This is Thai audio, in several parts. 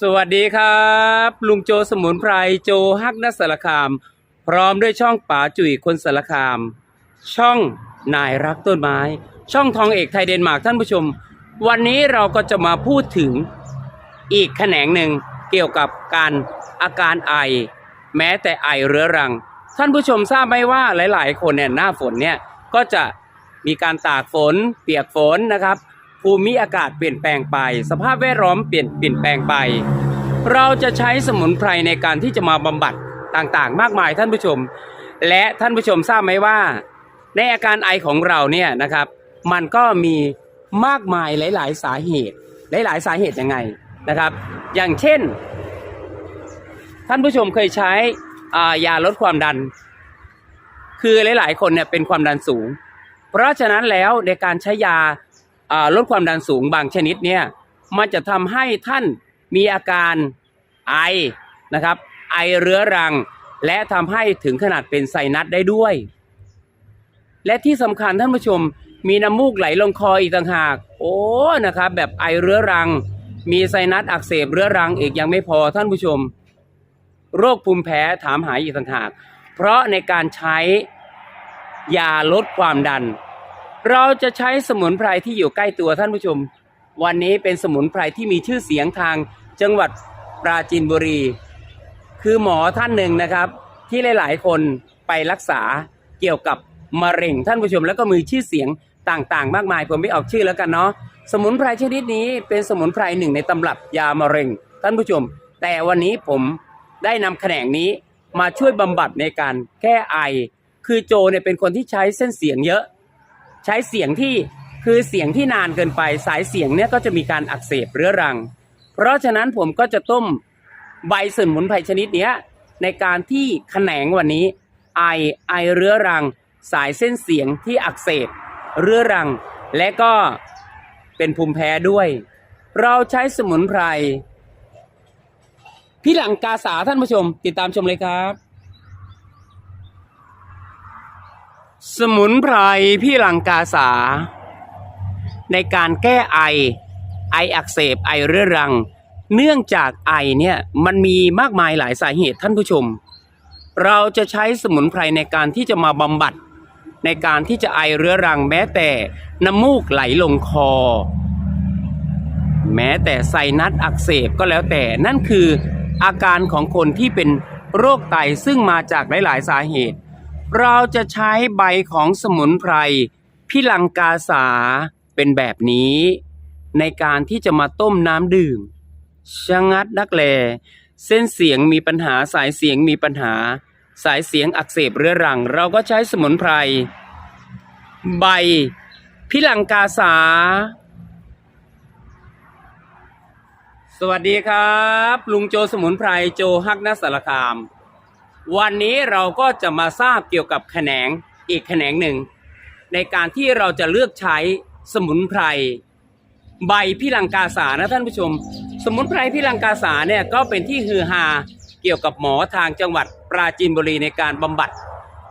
สวัสดีครับ ลุงโจสมุนไพรโจฮักนัสสารคาม พร้อมด้วยช่องป๋าจุ๋ยคนสารคาม ช่องนายรักต้นไม้ ช่องทองเอกไทยเดนมาร์กท่านผู้ชม วันนี้เราก็จะมาพูดถึงอีกแขนงหนึ่งเกี่ยวกับการอาการไอ แม้แต่ไอเรื้อรัง ท่านผู้ชมทราบไหมว่าหลาย ๆ คนเนี่ยหน้าฝนเนี่ยก็จะมีการตากฝน เปียกฝนนะครับ ภูมิอากาศเปลี่ยนแปลงไป สภาพแวดล้อมเปลี่ยนเปลี่ยนแปลงไป เราจะใช้สมุนไพรในการที่จะมาบำบัดต่างๆ มากมายท่านผู้ชม และท่านผู้ชมทราบไหมว่า ในอาการไอของเราเนี่ยนะครับ มันก็มีมากมายหลาย ๆ สาเหตุ หลาย ๆ สาเหตุยังไงนะครับ อย่างเช่น ท่านผู้ชมเคยใช้ยาลดความดัน คือหลาย ๆ คนเนี่ยเป็นความดันสูง เพราะฉะนั้นแล้วในการใช้ยา ลดความดันสูงบางชนิดเนี่ยมันจะทำให้ท่านมีอาการไอนะครับไอเรื้อรัง และทำให้ถึงขนาดเป็นไซนัสได้ด้วย และที่สำคัญท่านผู้ชมมีน้ำมูกไหลลงคออีกต่างหาก โอ้นะครับแบบไอเรื้อรัง มีไซนัสอักเสบเรื้อรังอีกยังไม่พอท่านผู้ชม โรคภูมิแพ้ถามหายอีกต่างหาก เพราะในการใช้ยาลดความดัน เราจะใช้สมุนไพรที่อยู่ใกล้ตัวท่านผู้ชม วันนี้เป็นสมุนไพรที่มีชื่อเสียงทางจังหวัดปราจีนบุรี คือหมอท่านหนึ่งนะครับ ที่หลาย ๆ คนไปรักษาเกี่ยวกับมะเร็งท่านผู้ชม แล้วก็มีชื่อเสียงต่างๆ มากมายผมไม่ออกชื่อแล้วกันเนาะสมุนไพรชนิดนี้เป็นสมุนไพรหนึ่งในตำรับยามะเร็ง ท่านผู้ชม แต่วันนี้ผมได้นำแขนงนี้มาช่วยบำบัดในการแก้ไอ คือโจเนี่ยเป็นคนที่ใช้เส้นเสียงเยอะ ใช้เสียงที่คือเสียงที่นานเกินไป สายเสียงเนี่ยก็จะมีการอักเสบเรื้อรัง เพราะฉะนั้นผมก็จะต้มใบสมุนไพรชนิดเนี้ยในการที่แขนงวันนี้ไอไอเรื้อรัง สายเส้นเสียงที่อักเสบเรื้อรัง และก็เป็นภูมิแพ้ด้วย เราใช้สมุนไพรพี่หลังกาสาท่านผู้ชม ติดตามชมเลยครับ สมุนไพรพี่ลังกาสา ในการแก้ไอ ไออักเสบไอเรื้อรัง เนื่องจากไอเนี่ยมันมีมากมายหลายสาเหตุท่านผู้ชม เราจะใช้สมุนไพรในการที่จะมาบำบัด ในการที่จะไอเรื้อรังแม้แต่น้ำมูกไหลลงคอ แม้แต่ไซนัสอักเสบก็แล้วแต่นั่นคืออาการของคนที่เป็นโรคไตซึ่งมาจากหลาย ๆ สาเหตุ เราจะใช้ใบของสมุนไพรพิลังกาสาเป็นแบบนี้ ในการที่จะมาต้มน้ำดื่มชะงัดนักแล เส้นเสียงมีปัญหาสายเสียงมีปัญหา สายเสียงอักเสบเรื้อรัง เราก็ใช้สมุนไพร ใบพิลังกาสา สวัสดีครับ ลุงโจสมุนไพรโจฮักนัสสารคาม วันนี้เราก็จะมาทราบเกี่ยวกับแขนงอีกแขนงหนึ่ง ในการที่เราจะเลือกใช้สมุนไพรใบพิลังกาสานะท่านผู้ชม สมุนไพรพิลังกาสาเนี่ยก็เป็นที่ฮือฮาเกี่ยวกับหมอทางจังหวัดปราจีนบุรีในการบำบัด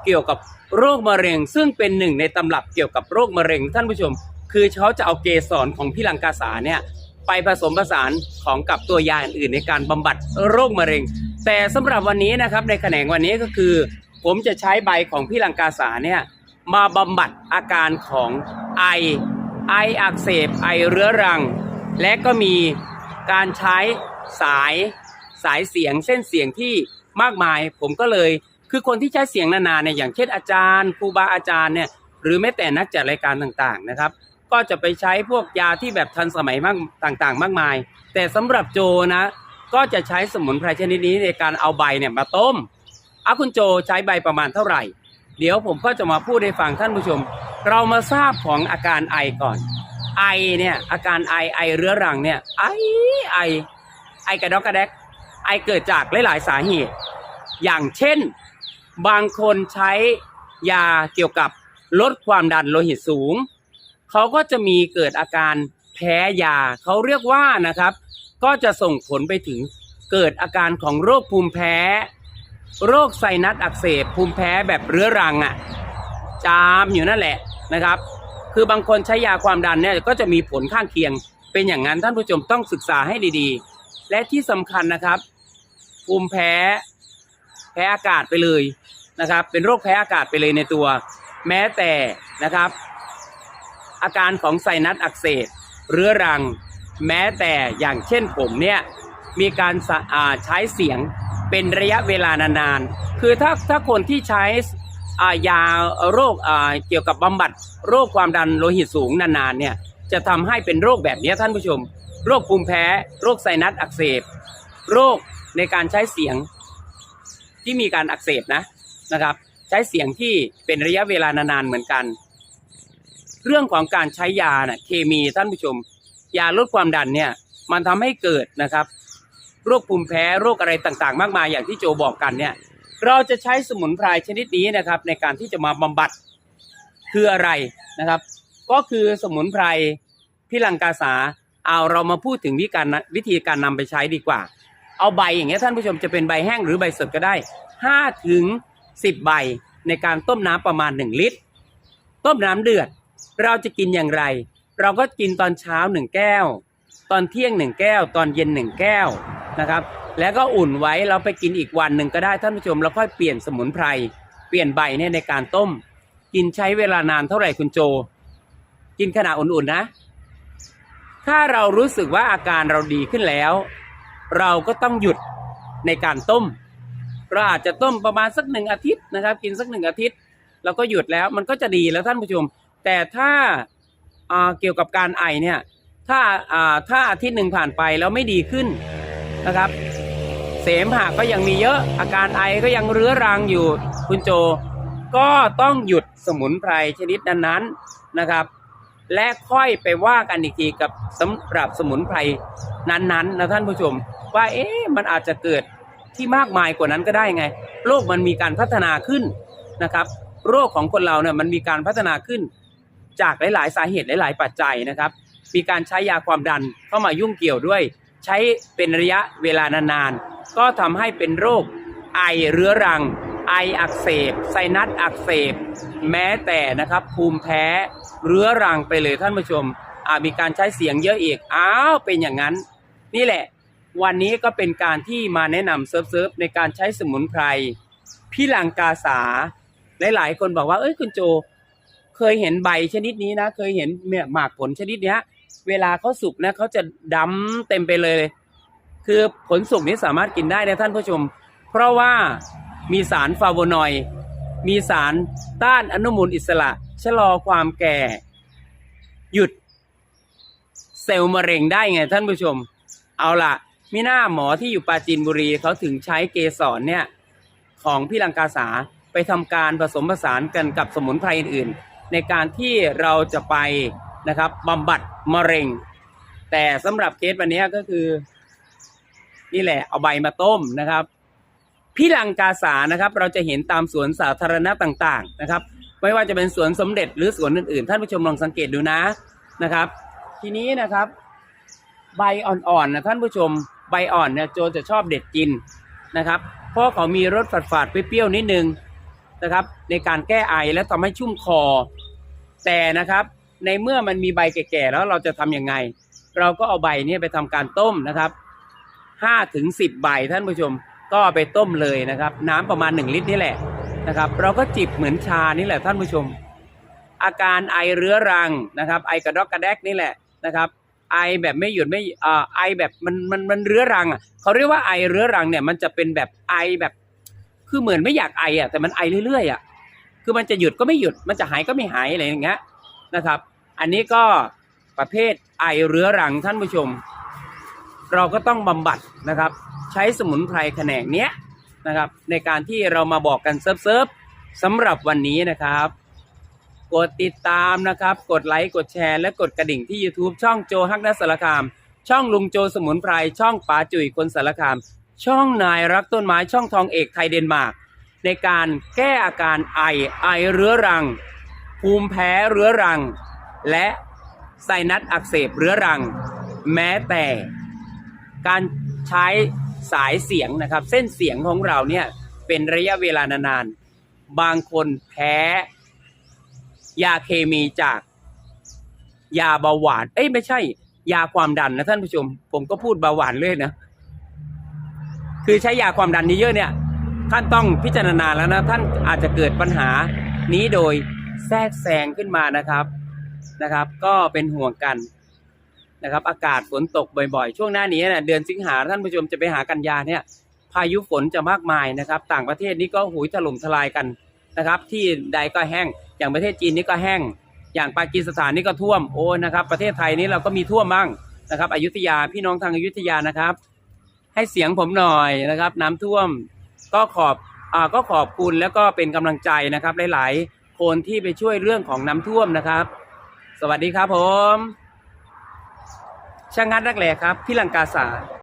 เกี่ยวกับโรคมะเร็ง ซึ่งเป็นหนึ่งในตำรับเกี่ยวกับโรคมะเร็งท่านผู้ชม คือเขาจะเอาเกสรของพิลังกาสาเนี่ยไปผสมผสานของกับตัวยาอื่นๆในการบำบัดโรคมะเร็ง แต่สำหรับวันนี้นะครับในแขนงวันนี้ก็คือ ผมจะใช้ใบของพิลังกาสาเนี่ยมาบำบัดอาการของไอไออักเสบไอเรื้อรัง และก็มีการใช้สายสายเสียงเส้นเสียงที่มากมาย ผมก็เลยคือคนที่ใช้เสียงนานๆเนี่ยอย่างเช่นอาจารย์ครูบาอาจารย์เนี่ยหรือแม้แต่นักจัดรายการต่างๆนะครับ ก็จะไปใช้พวกยาที่แบบทันสมัยมากต่างๆ มากมาย แต่สำหรับโจนะ ก็จะใช้สมุนไพรชนิดนี้ในการเอาใบเนี่ยมาต้มอาคุณโจใช้ใบประมาณเท่าไหร่ เดี๋ยวผมก็จะมาพูดให้ฟังท่านผู้ชม เรามาทราบของอาการไอก่อน ไอเนี่ยอาการไอไอเรื้อรังเนี่ยไอไอไอกระดอกกระแดกไอเกิดจากหลาย ๆ สาเหตุ อย่างเช่น บางคนใช้ยาเกี่ยวกับลดความดันโลหิตสูง เขาก็จะมีเกิดอาการแพ้ยา เขาเรียกว่านะครับ ก็จะส่งผลไปถึงเกิดอาการของโรคภูมิแพ้ โรคไซนัสอักเสบภูมิแพ้แบบเรื้อรังอะจามอยู่นั่นแหละนะครับ คือบางคนใช้ยาความดันเนี่ยก็จะมีผลข้างเคียง เป็นอย่างนั้นท่านผู้ชมต้องศึกษาให้ดีๆ และที่สำคัญนะครับ ภูมิแพ้ แพ้อากาศไปเลยนะครับ เป็นโรคแพ้อากาศไปเลยในตัว แม้แต่นะครับ อาการของไซนัสอักเสบเรื้อรัง แม้แต่อย่างเช่นผมเนี่ยมีการใช้เสียงเป็นระยะเวลานานๆ คือถ้าถ้าคนที่ใช้ยาโรคเกี่ยวกับบำบัดโรคความดันโลหิตสูงนานๆเนี่ยจะทำให้เป็นโรคแบบนี้ท่านผู้ชม โรคภูมิแพ้ โรคไซนัสอักเสบ โรคในการใช้เสียงที่มีการอักเสบนะนะครับ ใช้เสียงที่เป็นระยะเวลานานๆเหมือนกัน เรื่องของการใช้ยาน่ะเคมีท่านผู้ชม ยาลดความดันเนี่ยมันทำให้เกิดนะครับ โรคภูมิแพ้โรคอะไรต่างๆ มากมายอย่างที่โจบอกกันเนี่ยเราจะใช้สมุนไพรชนิดนี้นะครับ ในการที่จะมาบำบัดคืออะไรนะครับ ก็คือสมุนไพรพิลังกาสาเอาเรามาพูดถึงวิธีการวิธีการนำไปใช้ดีกว่า เอาใบอย่างเงี้ยท่านผู้ชมจะเป็นใบแห้งหรือใบสดก็ได้5ถึง10 ใบในการต้มน้ำประมาณ 1 ลิตร ต้มน้ำเดือด เราจะกินอย่างไร เราก็กินตอนเช้า1แก้ว ตอนเที่ยง1แก้ว ตอนเย็น1แก้วนะครับ แล้วก็อุ่นไว้เราไปกินอีกวันหนึ่งก็ได้ท่านผู้ชมแล้วค่อยเปลี่ยนสมุนไพรเปลี่ยนใบเนี่ยในการต้ม กินใช้เวลานานเท่าไหร่คุณโจ กินขณะอุ่นๆนะ ถ้าเรารู้สึกว่าอาการเราดีขึ้นแล้ว เราก็ต้องหยุดในการต้มเราอาจจะต้มประมาณสักหนึ่งอาทิตย์นะครับ กินสักหนึ่งอาทิตย์ เราก็หยุดแล้วมันก็จะดีแล้วท่านผู้ชม แต่ถ้า เกี่ยวกับการไอเนี่ยถ้าถ้าอาทิตย์หนึ่งผ่านไปแล้วไม่ดีขึ้นนะครับ เสมหะก็ยังมีเยอะอาการไอก็ยังเรื้อรังอยู่คุณโจ ก็ต้องหยุดสมุนไพรชนิดนั้นๆนะครับ และค่อยไปว่ากันอีกทีกับสำหรับสมุนไพรนั้นๆนะท่านผู้ชม ว่าเอ๊ะมันอาจจะเกิดที่มากมายกว่านั้นก็ได้ไง โรคมันมีการพัฒนาขึ้นนะครับ โรคของคนเราเนี่ยมันมีการพัฒนาขึ้น จากหลาย ๆ สาเหตุหลาย ๆ ปัจจัยนะครับ มีการใช้ยาความดันเข้ามายุ่งเกี่ยวด้วย ใช้เป็นระยะเวลานานๆ ก็ทำให้เป็นโรคไอเรื้อรัง ไออักเสบ ไซนัสอักเสบ แม้แต่นะครับภูมิแพ้เรื้อรังไปเลยท่านผู้ชมอามีการใช้เสียงเยอะอีก อ้าว เป็นอย่างนั้น นี่แหละ วันนี้ก็เป็นการที่มาแนะนำเซิร์ฟๆในการใช้สมุนไพรพี่ลังกาสา หลาย ๆ คนบอกว่า เอ้ย คุณโจ เคยเห็นใบชนิดนี้นะ เคยเห็นเนี่ยหมากผลชนิดเนี้ย เวลาเขาสุกนะเขาจะดำเต็มไปเลย คือผลสุกนี้สามารถกินได้นะท่านผู้ชม เพราะว่ามีสารฟลาโวนอยด์มีสารต้านอนุมูลอิสระ ชะลอความแก่ หยุด เซลล์มะเร็งได้ไงท่านผู้ชม เอาล่ะมีหน้าหมอที่อยู่ปราจีนบุรีเขาถึงใช้เกสรเนี่ย ของพี่ลังกาสาไปทำการผสมผสานกันกับสมุนไพรอื่น ในการที่เราจะไปนะครับบำบัดมะเร็ง แต่สำหรับเคสวันนี้ก็คือ นี่แหละเอาใบมาต้มนะครับพี่ลังกาสานะครับ เราจะเห็นตามสวนสาธารณะต่างๆนะครับ ไม่ว่าจะเป็นสวนสมเด็จหรือสวนอื่นๆ ท่านผู้ชมลองสังเกตดูนะนะครับ ทีนี้นะครับ ใบอ่อนๆนะท่านผู้ชมใบอ่อนเนี่ยโจจะชอบเด็ดกินนะครับ เพราะเขามีรสฝาดๆเปรี้ยวๆนิดนึงนะครับ ในการแก้ไอและทำให้ชุ่มคอ แต่นะครับในเมื่อมันมีใบแก่ๆแล้วเราจะทำยังไง เราก็เอาใบนี้ไปทำการต้มนะครับห้าถึงสิบใบท่านผู้ชมก็ไปต้มเลยนะครับ น้ำประมาณหนึ่งลิตรนี่แหละนะครับ เราก็จิบเหมือนชานี่แหละท่านผู้ชม อาการไอเรื้อรังนะครับ ไอกระดอกกระแดกนี่แหละนะครับ ไอแบบไม่หยุดไม่อ่าไอแบบมันมันมันเรื้อรังอะเขาเรียกว่าไอเรื้อรังเนี่ยมันจะเป็นแบบไอแบบ คือเหมือนไม่อยากไออะแต่มันไอเรื่อยๆอะ คือมันจะหยุดก็ไม่หยุด มันจะหายก็ไม่หายอะไรอย่างเงี้ยนะครับ อันนี้ก็ประเภทไอเรื้อรังท่านผู้ชม เราก็ต้องบำบัดนะครับ ใช้สมุนไพรแขนงเนี้ยนะครับ ในการที่เรามาบอกกันเซิร์ฟๆสำหรับวันนี้นะครับ กดติดตามนะครับ กดไลค์กดแชร์และกดกระดิ่งที่ YouTube ช่องโจฮักนัสสารคาม ช่องลุงโจสมุนไพรช่องป๋าจุ๋ยคนสารคาม ช่องนายรักต้นไม้ช่องทองเอกไทยเดนมาร์ก ในการแก้อาการไอไอเรื้อรัง ภูมิแพ้เรื้อรัง และไซนัสอักเสบเรื้อรัง แม้แต่การใช้สายเสียงนะครับ เส้นเสียงของเราเนี่ยเป็นระยะเวลานานๆ บางคนแพ้ยาเคมีจากยาเบาหวาน เอ้ยไม่ใช่ ยาความดันนะท่านผู้ชม ผมก็พูดเบาหวานเลยนะ คือใช้ยาความดันเยอะเนี่ย ท่านต้องพิจารณาแล้วนะท่านอาจจะเกิดปัญหานี้โดยแทรกแซงขึ้นมานะครับนะครับ ก็เป็นห่วงกันนะครับ อากาศฝนตกบ่อยๆ ช่วงหน้านี้เนี่ยเดือนสิงหาท่านผู้ชมจะไปหากันยาเนี่ยพายุฝนจะมากมายนะครับ ต่างประเทศนี่ก็หุยถล่มทลายกันนะครับ ที่ใดก็แห้งอย่างประเทศจีนนี่ก็แห้ง อย่างปากีสถานนี่ก็ท่วมโอ้นะครับ ประเทศไทยนี่เราก็มีท่วมบ้างนะครับอยุธยาพี่น้องทางอยุธยานะครับ ให้เสียงผมหน่อยนะครับ น้ำท่วม ก็ขอบอ่าก็ขอบคุณแล้วก็เป็นกำลังใจนะครับหลายๆ คนที่ไปช่วยเรื่องของน้ำท่วมนะครับ สวัสดีครับผมช่างงัดรักแหล่ครับพี่ลังกาสา